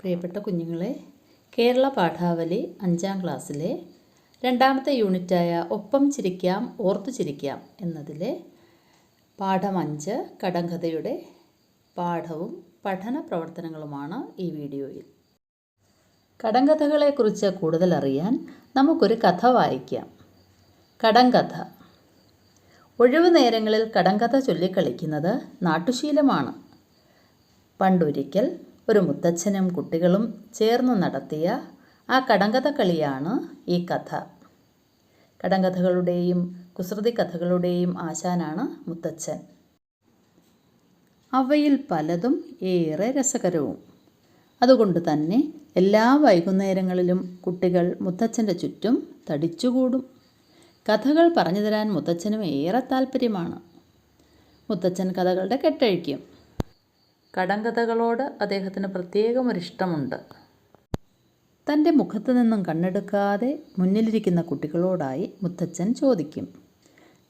പ്രിയപ്പെട്ട കുഞ്ഞുങ്ങളെ കേരള പാഠാവലി അഞ്ചാം ക്ലാസ്സിലെ രണ്ടാമത്തെ യൂണിറ്റായ ഒപ്പം ചിരിക്കാം ഓർത്തു ചിരിക്കാം എന്നതിലെ പാഠം അഞ്ച് കടങ്കഥയുടെ പാഠവും പഠന പ്രവർത്തനങ്ങളുമാണ് ഈ വീഡിയോയിൽ. കടങ്കഥകളെക്കുറിച്ച് കൂടുതൽ അറിയാൻ നമുക്കൊരു കഥ വായിക്കാം. കടങ്കഥ. ഒഴിവു നേരങ്ങളിൽ കടങ്കഥ ചൊല്ലിക്കളിക്കുന്നത് നാട്ടുശീലമാണ്. പണ്ടൊരിക്കൽ ഒരു മുത്തച്ഛനും കുട്ടികളും ചേർന്ന് നടത്തിയ ആ കടങ്കഥ കളിയാണ് ഈ കഥ. കടങ്കഥകളുടെയും കുസൃതി കഥകളുടെയും ആശാനാണ് മുത്തച്ഛൻ. അവയിൽ പലതും ഏറെ രസകരവും. അതുകൊണ്ട് തന്നെ എല്ലാ വൈകുന്നേരങ്ങളിലും കുട്ടികൾ മുത്തച്ഛന്റെ ചുറ്റും തടിച്ചുകൂടും. കഥകൾ പറഞ്ഞു തരാൻ മുത്തച്ഛനും ഏറെ താല്പര്യമാണ് മുത്തച്ഛൻ കഥകളുടെ കെട്ടഴിക്കും. കടങ്കഥകളോട് അദ്ദേഹത്തിന് പ്രത്യേകം ഒരിഷ്ടമുണ്ട് തന്റെ മുഖത്തു നിന്നും കണ്ണെടുക്കാതെ മുന്നിലിരിക്കുന്ന കുട്ടികളോടായി മുത്തച്ഛൻ ചോദിക്കും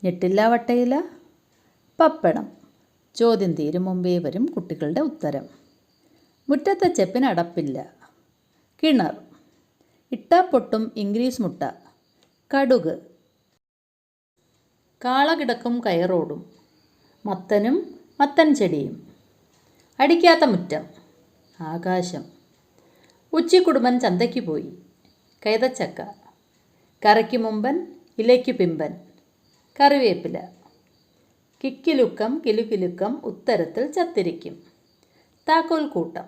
ഞെട്ടില്ല വട്ടയില? പപ്പടം. ചോദ്യം തീരും മുമ്പേ വരും കുട്ടികളുടെ ഉത്തരം. മുറ്റത്തെ ചെപ്പിന് അടപ്പില്ല. കിണർ. ഇട്ടാപ്പൊട്ടും ഇംഗ്ലീഷ് മുട്ട. കടുക്. കാള കിടക്കും കയറോടും. മത്തനും മത്തൻ ചെടിയും. അടിക്കാത്ത മുറ്റം. ആകാശം. ഉച്ചിക്കുടുംബൻ ചന്തയ്ക്ക് പോയി. കൈതച്ചക്ക. കറിക്ക് മുമ്പൻ ഇലയ്ക്ക് പിമ്പൻ. കറിവേപ്പില. കിക്കിലുക്കം കിലുകിലുക്കം ഉത്തരത്തിൽ ചത്തിരിക്കും. താക്കോൽ കൂട്ടം.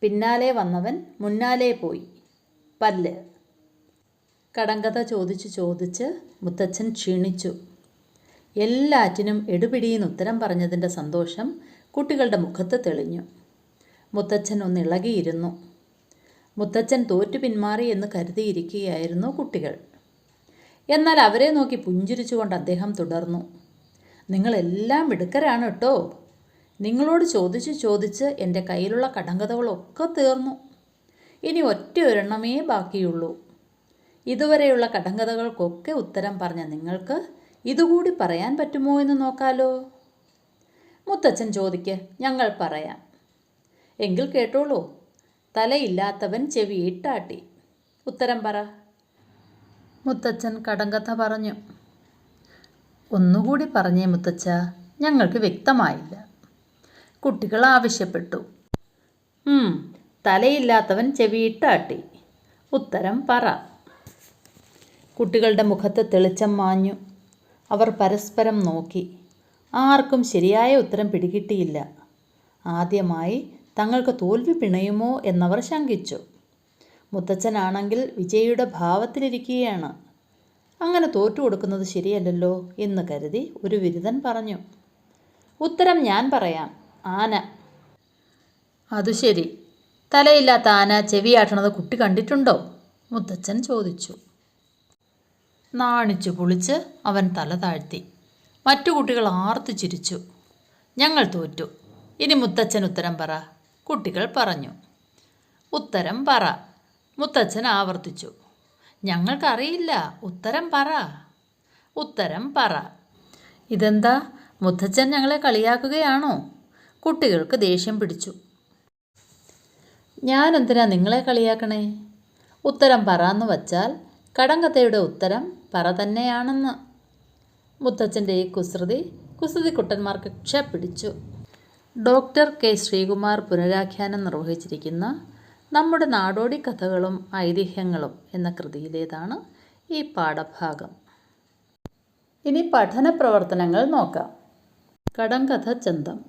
പിന്നാലെ വന്നവൻ മുന്നാലെ പോയി. പല്ല്. കടങ്കഥ ചോദിച്ച് ചോദിച്ച് മുത്തച്ഛൻ ക്ഷീണിച്ചു. എല്ലാറ്റിനും എടുപിടിയെന്ന് ഉത്തരം പറഞ്ഞതിന്റെ സന്തോഷം കുട്ടികളുടെ മുഖത്ത് തെളിഞ്ഞു. മുത്തച്ഛൻ ഒന്നിളകിയിരുന്നു മുത്തച്ഛൻ തോറ്റു പിന്മാറി എന്ന് കരുതിയിരിക്കുകയായിരുന്നു കുട്ടികൾ. എന്നാൽ അവരെ നോക്കി പുഞ്ചിരിച്ചുകൊണ്ട് അദ്ദേഹം തുടർന്നു. നിങ്ങളെല്ലാം മിടുക്കരാണ് കേട്ടോ. നിങ്ങളോട് ചോദിച്ച് ചോദിച്ച് എന്റെ കയ്യിലുള്ള കടങ്കഥകളൊക്കെ തീർന്നു. ഇനി ഒറ്റ ഒരെണ്ണമേ ബാക്കിയുള്ളൂ. ഇതുവരെയുള്ള കടങ്കഥകൾക്കൊക്കെ ഉത്തരം പറഞ്ഞ നിങ്ങൾക്ക് ഇതുകൂടി പറയാൻ പറ്റുമോ എന്ന് നോക്കാലോ. മുത്തച്ഛൻ ചോദിക്ക് ഞങ്ങൾ പറയാം. എങ്കിൽ കേട്ടോളൂ. തലയില്ലാത്തവൻ ചെവി ഇട്ടാട്ടി. ഉത്തരം പറ. മുത്തച്ഛൻ കടങ്കഥ പറഞ്ഞു. ഒന്നുകൂടി പറഞ്ഞേ മുത്തച്ഛ ഞങ്ങൾക്ക് വ്യക്തമായില്ല. കുട്ടികൾ ആവശ്യപ്പെട്ടു. "ഉം, തലയില്ലാത്തവൻ ചെവിയിട്ടാട്ടി ഉത്തരം പറ. കുട്ടികളുടെ മുഖത്ത് തെളിച്ചം മാഞ്ഞു. അവർ പരസ്പരം നോക്കി. ആർക്കും ശരിയായ ഉത്തരം പിടികിട്ടിയില്ല. ആദ്യമായി തങ്ങൾക്ക് തോൽവി പിണയുമോ എന്നവർ ശങ്കിച്ചു. മുത്തച്ഛനാണെങ്കിൽ വിജയിയുടെ ഭാവത്തിലിരിക്കുകയാണ്. അങ്ങനെ തോറ്റു കൊടുക്കുന്നത് ശരിയല്ലല്ലോ എന്ന് കരുതി ഒരു വിരുദൻ പറഞ്ഞു. ഉത്തരം ഞാൻ പറയാം. ആന. അതു ശരി. തലയില്ലാത്ത ആന ചെവിയാട്ടണത് കുട്ടി കണ്ടിട്ടുണ്ടോ? മുത്തച്ഛൻ ചോദിച്ചു. നാണിച്ചു പൊളിച്ച് അവൻ തല താഴ്ത്തി. മറ്റു കുട്ടികൾ ആർത്തു ചിരിച്ചു. ഞങ്ങൾ തോറ്റു. ഇനി മുത്തച്ഛൻ ഉത്തരം പറ. കുട്ടികൾ പറഞ്ഞു. ഉത്തരം പറ. മുത്തച്ഛൻ ആവർത്തിച്ചു. ഞങ്ങൾക്കറിയില്ല. ഉത്തരം പറ. ഉത്തരം പറ. ഇതെന്താ? മുത്തച്ഛൻ ഞങ്ങളെ കളിയാക്കുകയാണോ? കുട്ടികൾക്ക് ദേഷ്യം പിടിച്ചു. ഞാൻ എന്തിനാ നിങ്ങളെ കളിയാക്കണേ? ഉത്തരം പറ എന്ന് വച്ചാൽ കടങ്കഥയുടെ ഉത്തരം പറ തന്നെയാണെന്ന്. മുത്തച്ഛന്റെ ഈ കുസൃതി കുസൃതി കുട്ടന്മാർക്ക് ക്ഷപിടിച്ചു. ഡോക്ടർ കെ ശ്രീകുമാർ പുനരാഖ്യാനം നിർവഹിച്ചിരിക്കുന്ന നമ്മുടെ നാടോടി കഥകളും ഐതിഹ്യങ്ങളും എന്ന കൃതിയിലേതാണ് ഈ പാഠഭാഗം. ഇനി പഠന പ്രവർത്തനങ്ങൾ നോക്കാം. കടങ്കഥ ചന്തം.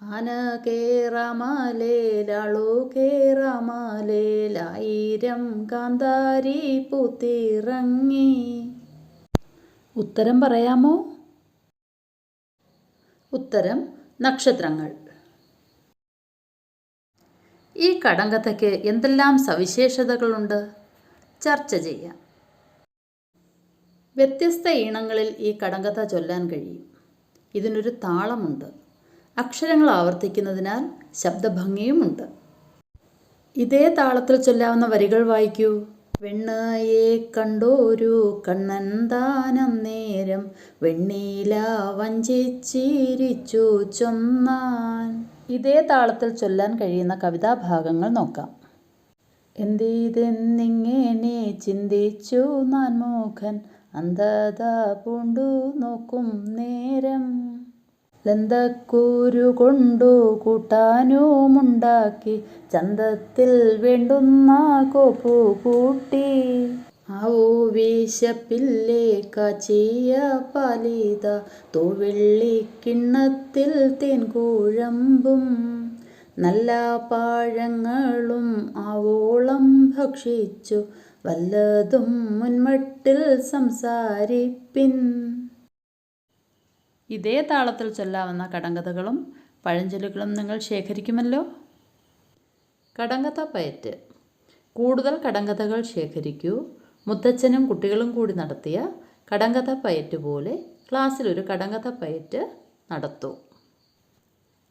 ആന കേറാമാലേലാളു കേറമാലേലായിരം കാന്താരി പൂത്തിറങ്ങി. ഉത്തരം പറയാമോ? ഉത്തരം നക്ഷത്രങ്ങൾ. ഈ കടങ്കഥയ്ക്ക് എന്തെല്ലാം സവിശേഷതകളുണ്ട്? ചർച്ച ചെയ്യാം. വ്യത്യസ്ത ഈണങ്ങളിൽ ഈ കടങ്കഥ ചൊല്ലാൻ കഴിയും. ഇതിനൊരു താളമുണ്ട്. അക്ഷരങ്ങൾ ആവർത്തിക്കുന്നതിനാൽ ശബ്ദഭംഗിയുമുണ്ട്. ഇതേ താളത്തിൽ ചൊല്ലാവുന്ന വരികൾ വായിക്കൂ. വെണ്ണയെ കണ്ടോരു കണ്ണൻ താനം നേരം വെണ്ണീല വഞ്ചിച്ചിരിച്ചു ചൊന്നാൻ. ഇതേ താളത്തിൽ ചൊല്ലാൻ കഴിയുന്ന കവിതാഭാഗങ്ങൾ നോക്കാം. എന്തിതെന്നിങ്ങനെ ചിന്തിച്ചു നാൻ മോഹൻ അന്ധത പൂണ്ടു നോക്കും നേരം. ലന്തക്കൂരു കൊണ്ടു കൂട്ടാനുമുണ്ടാക്കി ചന്തത്തിൽ വേണ്ടുന്ന കോപ്പു കൂട്ടി. വീശപ്പില്ലേ കാച്ചിയ പാലിത തോവെള്ളി കിണ്ണത്തിൽ തേൻകൂഴമ്പും. നല്ല പാഴങ്ങളും ആവോളം ഭക്ഷിച്ചു വല്ലതും മുൻമട്ടിൽ സംസാരിപ്പിൻ. ഇതേ താളത്തിൽ ചൊല്ലാവുന്ന കടങ്കഥകളും പഴഞ്ചൊല്ലുകളും നിങ്ങൾ ശേഖരിക്കുമല്ലോ? കടങ്കഥ പയറ്റ്. കൂടുതൽ കടങ്കഥകൾ ശേഖരിക്കൂ. മുത്തച്ഛനും കുട്ടികളും കൂടി നടത്തിയ കടങ്കഥ പയറ്റ് പോലെ ക്ലാസ്സിലൊരു കടങ്കഥ പയറ്റ് നടത്തൂ.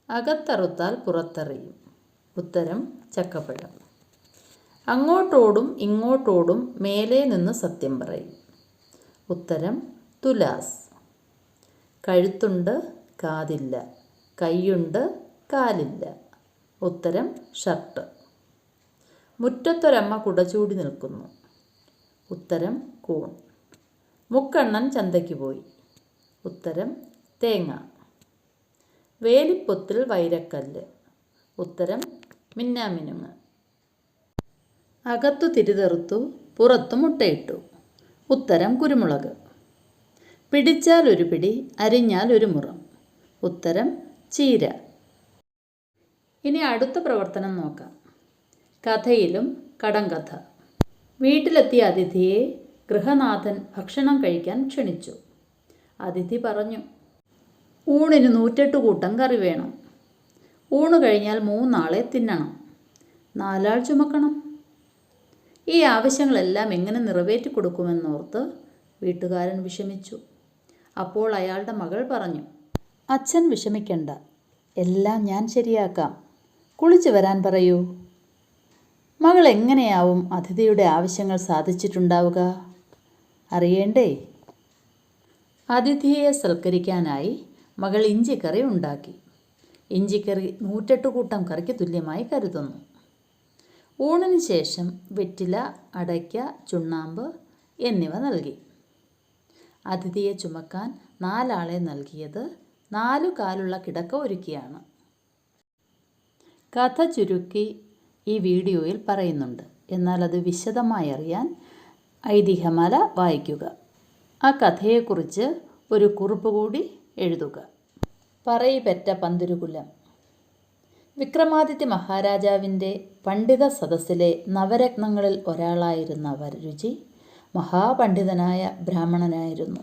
അകത്തറുത്താൽ പുറത്തറിയും. ഉത്തരം ചക്കപ്പഴം. അങ്ങോട്ടോടും ഇങ്ങോട്ടോടും മേലെ നിന്ന് സത്യം പറയും. ഉത്തരം തുലാസ്. കഴുത്തുണ്ട് കാതില്ല. കൈയുണ്ട് കാലില്ല. ഉത്തരം ഷർട്ട്. മുറ്റത്തൊരമ്മ കുടചൂടി നിൽക്കുന്നു. ഉത്തരം കൂൺ. മുക്കണ്ണൻ ചന്തയ്ക്ക് പോയി. ഉത്തരം തേങ്ങ. വേലിപ്പൊത്തിൽ വൈരക്കല്ല്. ഉത്തരം മിന്നാമിനുങ്ങ്. അകത്തു തിരിതെറുത്തു പുറത്തു മുട്ടയിട്ടു. ഉത്തരം കുരുമുളക്. പിടിച്ചാൽ ഒരു പിടി അരിഞ്ഞാൽ ഒരു മുറം. ഉത്തരം ചീര. ഇനി അടുത്ത പ്രവർത്തനം നോക്കാം. കഥയിലും കടങ്കഥ. വീട്ടിലെത്തിയ അതിഥിയെ ഗൃഹനാഥൻ ഭക്ഷണം കഴിക്കാൻ ക്ഷണിച്ചു. അതിഥി പറഞ്ഞു ഊണിന് നൂറ്റെട്ട് കൂട്ടം കറി വേണം. ഊണ് കഴിഞ്ഞാൽ മൂന്നാളെ തിന്നണം. നാലാൾ ചുമക്കണം. ഈ ആവശ്യങ്ങളെല്ലാം എങ്ങനെ നിറവേറ്റി കൊടുക്കുമെന്നോർത്ത് വീട്ടുകാരൻ വിഷമിച്ചു. അപ്പോൾ അയാളുടെ മകൾ പറഞ്ഞു അച്ഛൻ വിഷമിക്കണ്ട എല്ലാം ഞാൻ ശരിയാക്കാം. കുളിച്ചു വരാൻ പറയൂ. മകൾ എങ്ങനെയാവും അതിഥിയുടെ ആവശ്യങ്ങൾ സാധിച്ചിട്ടുണ്ടാവുക? അറിയേണ്ടേ? അതിഥിയെ സൽക്കരിക്കാനായി മകൾ ഇഞ്ചിക്കറി ഉണ്ടാക്കി. ഇഞ്ചിക്കറി നൂറ്റെട്ട് കൂട്ടം കറിക്ക് തുല്യമായി കരുതുന്നു. ഊണിന് ശേഷം വെറ്റില അടയ്ക്ക ചുണ്ണാമ്പ് എന്നിവ നൽകി. അതിഥിയെ ചുമക്കാൻ നാലാളെ നൽകിയത് നാലു കാലുള്ള കിടക്ക ഒരുക്കിയാണ്. കഥ ചുരുക്കി ഈ വീഡിയോയിൽ പറയുന്നുണ്ട്. എന്നാൽ അത് വിശദമായി അറിയാൻ ഐതിഹ്യമാല വായിക്കുക. ആ കഥയെക്കുറിച്ച് ഒരു കുറിപ്പ് കൂടി എഴുതുക. പറയിപെറ്റ പന്തിരുകുലം. വിക്രമാദിത്യ മഹാരാജാവിന്റെ പണ്ഡിത സദസ്സിലെ നവരത്നങ്ങളിൽ ഒരാളായിരുന്ന വരരുചി മഹാപണ്ഡിതനായ ബ്രാഹ്മണനായിരുന്നു.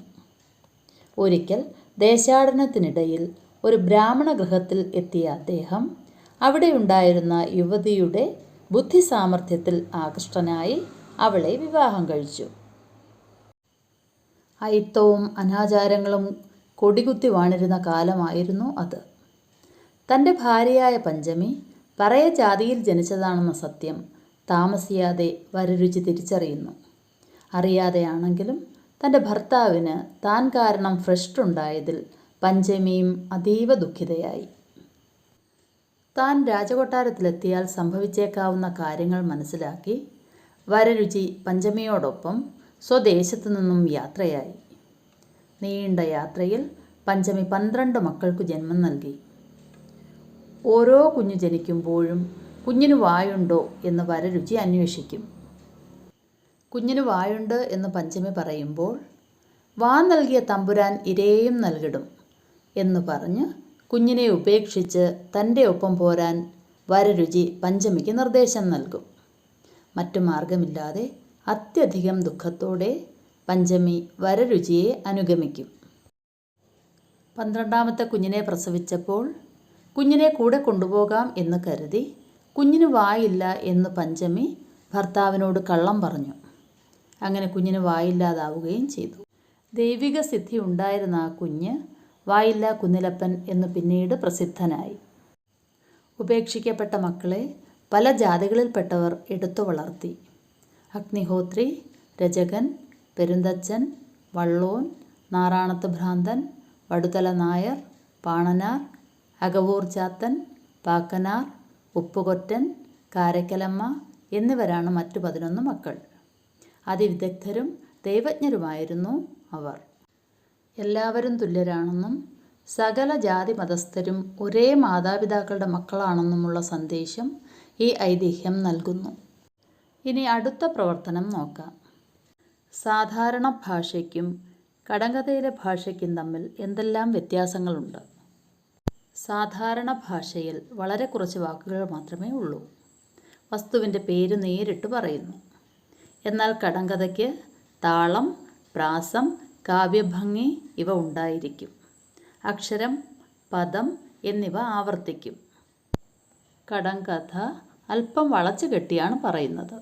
ഒരിക്കൽ ദേശാടനത്തിനിടയിൽ ഒരു ബ്രാഹ്മണ ഗൃഹത്തിൽ എത്തിയ അദ്ദേഹം അവിടെയുണ്ടായിരുന്ന യുവതിയുടെ ബുദ്ധി സാമർഥ്യത്തിൽ ആകൃഷ്ടനായി അവളെ വിവാഹം കഴിച്ചു. അയിത്തവും അനാചാരങ്ങളും കൊടികുത്തി വാണിരുന്ന കാലമായിരുന്നു അത്. തന്റെ ഭാര്യയായ പഞ്ചമി പറയ ജാതിയിൽ ജനിച്ചതാണെന്ന സത്യം താമസിയാതെ വരരുചി തിരിച്ചറിയുന്നു. അറിയാതെയാണെങ്കിലും തന്റെ ഭർത്താവിന് താൻ കാരണം ഫ്രഷ്ടുണ്ടായതിൽ പഞ്ചമിയും അതീവ ദുഃഖിതയായി. താൻ രാജകൊട്ടാരത്തിലെത്തിയാൽ സംഭവിച്ചേക്കാവുന്ന കാര്യങ്ങൾ മനസ്സിലാക്കി വരരുചി പഞ്ചമിയോടൊപ്പം സ്വദേശത്തു നിന്നും യാത്രയായി. നീണ്ട യാത്രയിൽ പഞ്ചമി പന്ത്രണ്ട് മക്കൾക്ക് ജന്മം നൽകി. ഓരോ കുഞ്ഞു ജനിക്കുമ്പോഴും കുഞ്ഞിന് വായുണ്ടോ എന്ന് വരരുചി അന്വേഷിക്കും. കുഞ്ഞിന് വായുണ്ട് എന്ന് പഞ്ചമി പറയുമ്പോൾ വാ നൽകിയ തമ്പുരാൻ ഇരയും നൽകിടും എന്ന് പറഞ്ഞ് കുഞ്ഞിനെ ഉപേക്ഷിച്ച് തന്റെ ഒപ്പം പോരാൻ വരരുചി പഞ്ചമിക്ക് നിർദ്ദേശം നൽകും. മറ്റു മാർഗമില്ലാതെ അത്യധികം ദുഃഖത്തോടെ പഞ്ചമി വരരുചിയെ അനുഗമിക്കും. പന്ത്രണ്ടാമത്തെ കുഞ്ഞിനെ പ്രസവിച്ചപ്പോൾ കുഞ്ഞിനെ കൂടെ കൊണ്ടുപോകാം എന്ന് കരുതി കുഞ്ഞിന് വായില്ല എന്ന് പഞ്ചമി ഭർത്താവിനോട് കള്ളം പറഞ്ഞു. അങ്ങനെ കുഞ്ഞിന് വായില്ലാതാവുകയും ചെയ്തു. ദൈവിക സിദ്ധി ഉണ്ടായിരുന്ന ആ കുഞ്ഞ് വായില്ല കുന്നിലപ്പൻ എന്ന് പിന്നീട് പ്രസിദ്ധനായി. ഉപേക്ഷിക്കപ്പെട്ട മക്കളെ പല ജാതികളിൽപ്പെട്ടവർ എടുത്തു വളർത്തി. അഗ്നിഹോത്രി രജകൻ പെരുന്തച്ചൻ വള്ളോൻ നാറാണത്ത് ഭ്രാന്തൻ വടുതല നായർ പാണനാർ അകവൂർ ചാത്തൻ പാക്കനാർ ഉപ്പുകൊറ്റൻ കാരക്കലമ്മ എന്നിവരാണ് മറ്റു പതിനൊന്ന് മക്കൾ. അതിവിദഗ്ധരും ദൈവജ്ഞരുമായിരുന്നു അവർ. എല്ലാവരും തുല്യരാണെന്നും സകല ജാതി മതസ്ഥരും ഒരേ മാതാപിതാക്കളുടെ മക്കളാണെന്നുമുള്ള സന്ദേശം ഈ ഐതിഹ്യം നൽകുന്നു. ഇനി അടുത്ത പ്രവർത്തനം നോക്കാം. സാധാരണ ഭാഷയ്ക്കും കടങ്കഥയിലെ ഭാഷയ്ക്കും തമ്മിൽ എന്തെല്ലാം വ്യത്യാസങ്ങളുണ്ട്? സാധാരണ ഭാഷയിൽ വളരെ കുറച്ച് വാക്കുകൾ മാത്രമേ ഉള്ളൂ. വസ്തുവിന്റെ പേര് നേരിട്ട് പറയുന്നു. എന്നാൽ കടങ്കഥയ്ക്ക് താളം പ്രാസം കാവ്യഭംഗി ഇവ ഉണ്ടായിരിക്കും. അക്ഷരം പദം എന്നിവ ആവർത്തിക്കും. കടങ്കഥ അല്പം വളച്ചു കെട്ടിയാണ് പറയുന്നത്.